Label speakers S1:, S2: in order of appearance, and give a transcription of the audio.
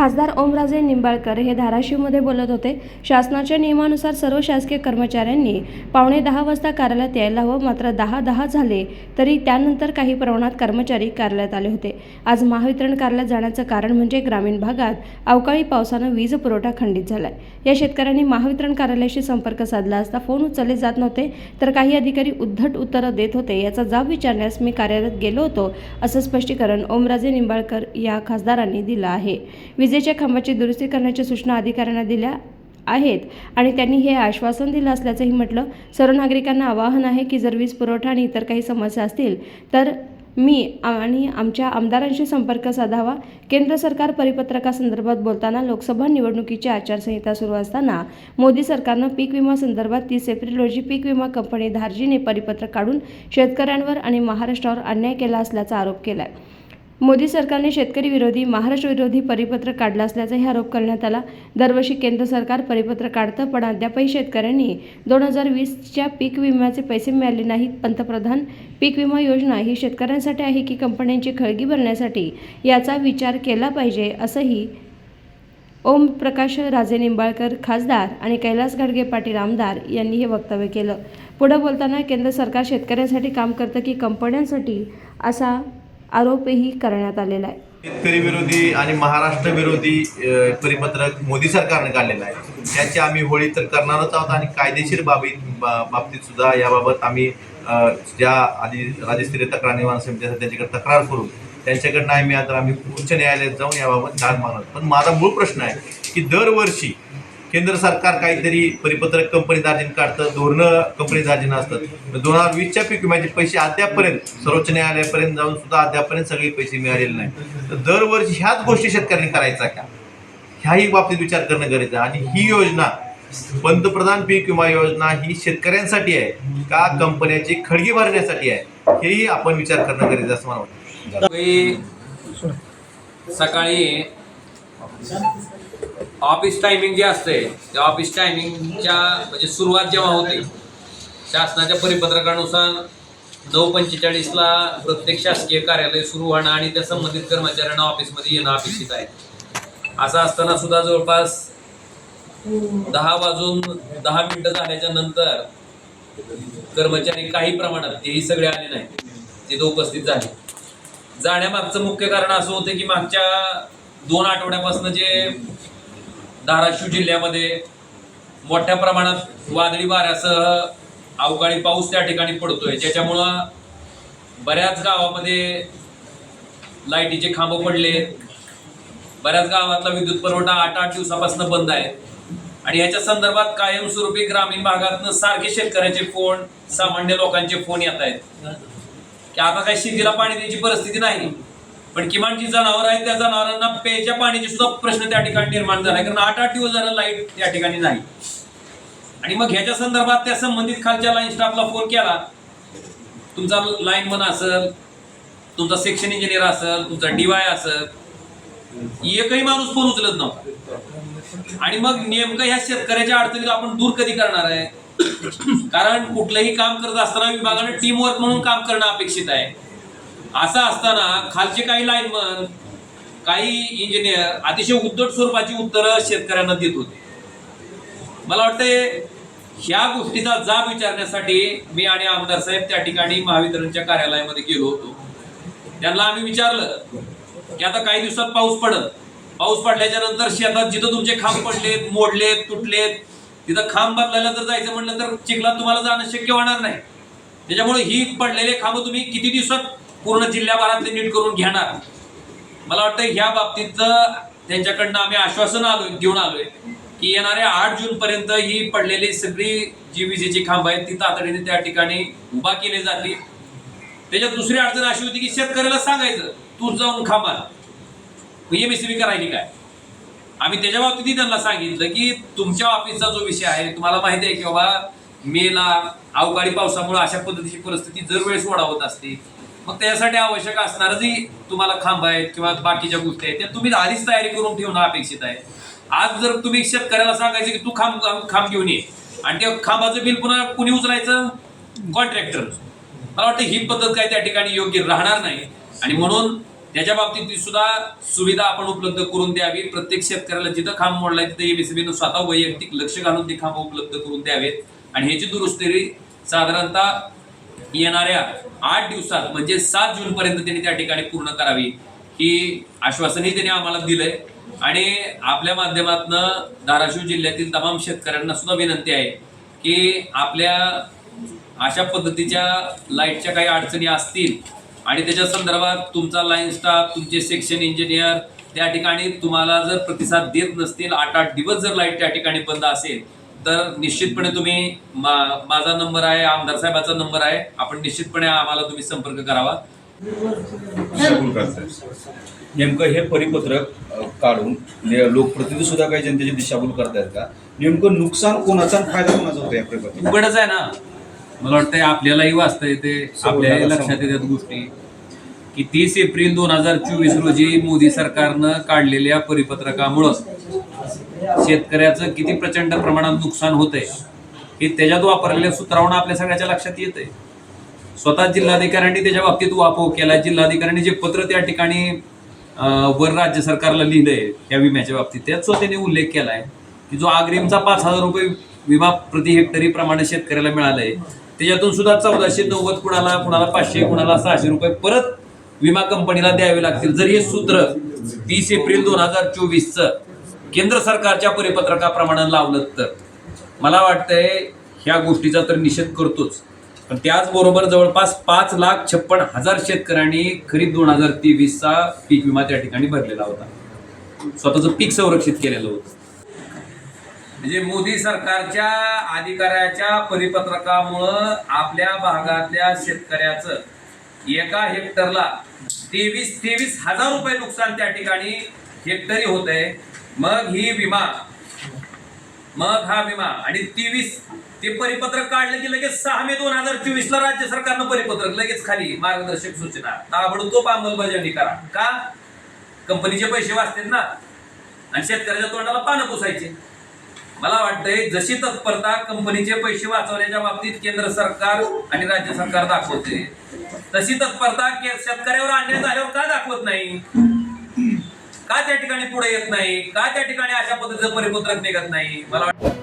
S1: खासदार ओमराजे निंबाळकर हे धाराशिवमध्ये बोलत होते. शासनाच्या नियमानुसार सर्व शासकीय कर्मचाऱ्यांनी पावणे दहा वाजता कार्यालयात यायला हवं. मात्र दहा दहा झाले तरी त्यानंतर काही प्रमाणात कर्मचारी कार्यालयात आले होते. आज महावितरण कार्यालयात जाण्याचं कारण म्हणजे ग्रामीण भागात अवकाळी पावसानं वीज पुरवठा खंडित झालाय. या शेतकऱ्यांनी महावितरण कार्यालयाशी संपर्क साधला असता फोन उचलले जात नव्हते तर काही अधिकारी उद्धट उत्तरं देत होते. याचा जाब विचारण्यास मी कार्यालयात गेलो होतो असं स्पष्टीकरण ओमराजे निंबाळकर या खासदारांनी दिलं आहे. विजेच्या खांबाची दुरुस्ती करण्याच्या सूचना अधिकाऱ्यांना दिल्या आहेत आणि त्यांनी हे आश्वासन दिलं असल्याचंही म्हटलं. सर्व नागरिकांना आवाहन आहे की जर वीज पुरवठा आणि इतर काही समस्या असतील तर मी आणि आमच्या आमदारांशी संपर्क साधावा. केंद्र सरकार परिपत्रकासंदर्भात बोलताना लोकसभा निवडणुकीची आचारसंहिता सुरू असताना मोदी सरकारनं पीक विमा संदर्भात तीस एप्रिल रोजी पीक विमा कंपनी धारजीने परिपत्रक काढून शेतकऱ्यांवर आणि महाराष्ट्रावर अन्याय केला असल्याचा आरोप केला आहे मोदी सरकारने शेतकरी विरोधी महाराष्ट्र विरोधी परिपत्रक काढलं असल्याचाही आरोप करण्यात आला. दरवर्षी केंद्र सरकार परिपत्रक काढतं पण अद्यापही शेतकऱ्यांनी दोन हजार वीसच्या पीक विम्याचे पैसे मिळाले नाहीत. पंतप्रधान पीक विमा योजना ही शेतकऱ्यांसाठी आहे की कंपन्यांची खळगी भरण्यासाठी? याचा विचार केला पाहिजे असंही ओम प्रकाश राजे निंबाळकर खासदार आणि कैलास घाडगे पाटील आमदार यांनी हे वक्तव्य केलं. पुढं बोलताना केंद्र सरकार शेतकऱ्यांसाठी काम करतं की कंपन्यांसाठी? असा आरोपही करण्यात आलेला आहे.
S2: शेतकरी विरोधी आणि महाराष्ट्र विरोधी परिपत्रक मोदी सरकारने काढलेलं आहे. त्याची आम्ही होळी तर करणारच आहोत आणि कायदेशीर बाबी बा- बाबतीत सुद्धा याबाबत आम्ही ज्या आधी राज्यस्तरीय तक्रार निवारण समिती असतात त्यांच्याकडे तक्रार करू त्यांच्याकडनं आम्ही आता आम्ही उच्च न्यायालयात जाऊन याबाबत दाद मागणार पण माझा मूळ प्रश्न आहे की दरवर्षी केंद्र सरकार काहीतरी परिपत्रक कंपनी दार्जिन काढतं धोरणं कंपनी दार्जिन असतात. दोन हजार वीसच्या पीक विम्याचे पैसे अद्यापपर्यंत सर्वोच्च न्यायालयापर्यंत जाऊन सुद्धा अद्यापपर्यंत सगळे पैसे मिळालेले नाही तर दरवर्षी ह्याच गोष्टी शेतकऱ्यांनी करायचा का? ह्याही बाबतीत विचार करणं गरजेचं आहे. आणि ही योजना पंतप्रधान पीक विमा योजना ही शेतकऱ्यांसाठी आहे का कंपन्याची खडगी भरण्यासाठी आहे? हेही आपण विचार करणं गरजेचं असं मला वाटतं.
S3: सकाळी ऑफिस टायमिंग जे असते त्या ऑफिस टायमिंगच्या म्हणजे सुरुवात जेव्हा होते शासनाच्या परिपत्रकानुसार नऊ पंचेचाळीसला प्रत्येक शासकीय कार्यालय सुरू होणं आणि त्या संबंधित कर्मचाऱ्यांना ऑफिसमध्ये येणं अपेक्षित आहे. असं असताना सुद्धा जवळपास दहा वाजून दहा मिनटं झाल्याच्यानंतर कर्मचारी काही प्रमाणात तेही सगळे आले नाही तिथं उपस्थित झाले. जाण्यामागचं मुख्य कारण असं होतं की मागच्या दोन आठवड्यापासून जे धाराशिव जिल्ह्यामध्ये मोठ्या प्रमाणात वादळी वाऱ्यासह अवकाळी पाऊस त्या ठिकाणी पडतोय. ज्याच्यामुळं बऱ्याच गावामध्ये लाईटीचे खांब पडले. बऱ्याच गावातला विद्युत पुरवठा आठ आठ दिवसापासून बंद आहे. आणि याच्या संदर्भात कायमस्वरूपी ग्रामीण भागातनं सारखे शेतकऱ्याचे फोन सामान्य लोकांचे फोन येत आहेत. की आता काही शेतीला पाणी द्यायची परिस्थिती नाही. पण किमान जी जनावर आहेत त्या जनावरांना पेच्या पाण्याची सुद्धा प्रश्न त्या ठिकाणी निर्माण झाला. कारण आठ आठ दिवस झाला लाइट त्या ठिकाणी नाही. आणि मग ह्याच्या संदर्भात त्या संबंधित खालच्या लाईन स्टाफला फोन केला. तुमचा लाईनमन असेल तुमचा सेक्शन इंजिनियर असेल तुमचा डीवाय असेल. एकही माणूस फोन उचलत नव्हता. आणि मग नेमकं ह्या शेतकऱ्याच्या अडचणीला आपण दूर कधी करणार आहे? कारण कुठलंही काम करत असताना विभागाने टीमवर्क म्हणून काम करणं अपेक्षित आहे. असं असताना खालचे काही लाईनमन काही इंजिनियर अतिशय उद्धट स्वरूपाची उत्तरं शेतकऱ्यांना देत होते. मला वाटतंय ह्या गोष्टीचा जाब विचारण्यासाठी मी आणि आमदार साहेब त्या ठिकाणी महावितरणच्या कार्यालयामध्ये गेलो होतो. त्यांना आम्ही विचारलं की आता काही दिवसात पाऊस पडत पाऊस पडल्याच्या नंतर शेतात जिथं तुमचे खांब पडलेत मोडलेत तुटलेत तिथं खांब बदलायला जर जायचं म्हटलं तर चिखलात तुम्हाला जाणं शक्य होणार नाही. त्याच्यामुळे ही पडलेले खांब तुम्ही किती दिवसात पूर्ण जिल्ह्याभरातले नीट करून घेणार. मला वाटतं ह्या बाबतीत त्यांच्याकडनं आम्ही आश्वासन आलोय घेऊन आलोय की येणाऱ्या आठ जून पर्यंत ही पडलेली सगळी जी विजेची खांब आहेत ती तातडीने त्या ठिकाणी उभा केली जाते त्याच्यात दुसरी अडचण अशी होती की शेतकऱ्याला सांगायचं तू जाऊन खांबा एमएससीबी करायची काय? आम्ही त्याच्या बाबतीतही त्यांना सांगितलं की तुमच्या ऑफिसचा जो विषय आहे तुम्हाला माहिती आहे की बाबा मेला अवकाळी पावसामुळे अशा पद्धतीची परिस्थिती दरवेळेस वाढावत असते मग त्यासाठी आवश्यक असणारं जी तुम्हाला खांब आहेत किंवा बाकीच्या गोष्टी आहेत त्या तुम्ही आधीच तयारी करून ठेवणं अपेक्षित आहे. आज जर तुम्ही शेतकऱ्याला सांगायचं की तू खांब खांब घेऊन ये आणि त्या खांबाचं बिल पुन्हा कुणी उचलायचं? कॉन्ट्रॅक्टर मला वाटतं ही पद्धत काय त्या ठिकाणी योग्य राहणार नाही. आणि म्हणून त्याच्या बाबतीत सुद्धा सुविधा आपण उपलब्ध करून द्यावी. प्रत्येक शेतकऱ्याला जिथं खांब मोडलाय तिथं एमएसबीनं स्वतः वैयक्तिक लक्ष घालून ते खांब उपलब्ध करून द्यावेत. आणि ह्याची दुरुस्ती साधारणतः येणाऱ्या आठ दिवसात म्हणजे सात जूनपर्यंत त्यांनी त्या ठिकाणी पूर्ण करावी ही आश्वासनही त्यांनी आम्हाला दिलंय. आणि आपल्या माध्यमातनं धाराशिव जिल्ह्यातील तमाम शेतकऱ्यांना सुद्धा विनंती आहे की आपल्या अशा पद्धतीच्या लाईटच्या काही अडचणी असतील आणि त्याच्या संदर्भात तुमचा लाईन स्टाफ तुमचे सेक्शन इंजिनियर त्या ठिकाणी तुम्हाला जर प्रतिसाद देत नसतील आठ आठ दिवस जर लाइट त्या ठिकाणी बंद असेल तर निश्चितपणे तुम्ही मा माझा नंबर आहे आमदार साहेबाचा नंबर आहे. आपण निश्चितपणे आम्हाला तुम्ही संपर्क करावा.
S4: नेमकं हे परिपत्रक काढून ने- लोकप्रतिनिधी सुद्धा काही जनतेची दिशाभूल करतायत का? नेमकं नुकसान कोणाचा फायदा कोणाचा होतो या परिपत्रक
S3: उघडच आहे ना. मला वाटतंय आपल्यालाही वाचता येते आपल्याही लक्षात येतात गोष्टी. की तीस एप्रिल दोन हजार चोवीस रोजी मोदी सरकारनं काढलेल्या परिपत्रकामुळं शेतकऱ्याचं किती प्रचंड प्रमाणात नुकसान होतंय हे त्याच्यात वापरलेल्या सूत्रावरून आपल्या सगळ्याच्या लक्षात येतंय. स्वतः जिल्हाधिकाऱ्यांनी त्याच्या बाबतीत वापव केला. जिल्हाधिकाऱ्यांनी जे पत्र त्या ठिकाणी वर राज्य सरकारला लिहिलंय या विम्याच्या बाबतीत त्यात त्यांनी उल्लेख केला आहे की जो अग्रिमचा पाच हजार रुपये विमा प्रति हेक्टरी प्रमाणे शेतकऱ्याला मिळालाय त्याच्यातून सुद्धा चौदाशे नव्वद कुणाला कुणाला पाचशे कुणाला सहाशे रुपये परत विमा कंपनीला द्यावे लागतील. जर हे सूत्र वीस एप्रिल दोन हजार चोवीसचं केंद्र सरकारच्या परिपत्रकाप्रमाणे लावलं तर. मला वाटतंय ह्या गोष्टीचा तर निषेध करतोच. पण त्याचबरोबर जवळपास पाच लाख छप्पन हजार शेतकऱ्यांनी खरीप दोन हजार तेवीसचा पीक विमा त्या ठिकाणी भरलेला होता. स्वतःचं पीक संरक्षित केलेलं होतं. म्हणजे मोदी सरकारच्या अधिकाऱ्याच्या परिपत्रकामुळं आपल्या भागातल्या शेतकऱ्याचं एका हेक्टरला तेवीस तेवीस हजार रुपये नुकसान त्या ठिकाणी हेक्टरी होत आहे मग ही विमा. मग हा विमा. आणि तेवीस ते परिपत्रक काढलं की लगेच सहा मे दोन हजार चोवीस ला राज्य सरकारनं परिपत्रक लगेच खाली मार्गदर्शक सूचना. ताबडतोब अंमलबजावणी करा. का? कंपनीचे पैसे वाचतील ना. आणि शेतकऱ्याच्या तोंडाला पानं पुसायचे. मला वाटतंय जशी तत्परता कंपनीचे पैसे वाचवण्याच्या बाबतीत केंद्र सरकार आणि राज्य सरकार दाखवते तशी तत्परता शेतकऱ्यावर आणण्यात झाल्यावर का दाखवत नाही? का त्या ठिकाणी पुढे येत नाही? का त्या ठिकाणी अशा पद्धतीचं परिपत्रक निघत नाही? मला वाटतं